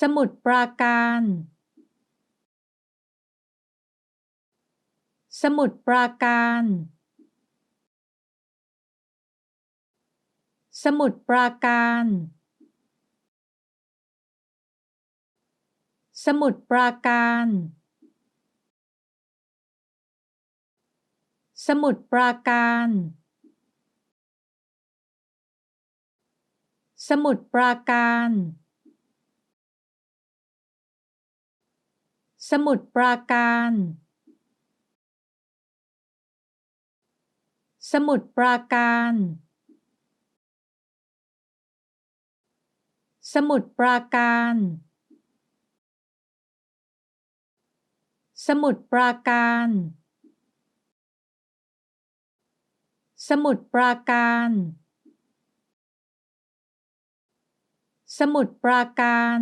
สมุดปราการ สมุดปราการ สมุดปราการ สมุดปราการ สมุดปราการ สมุดปราการ สมุดปราการ สมุดปราการ สมุดปราการ สมุดปราการ สมุดปราการ สมุดปราการ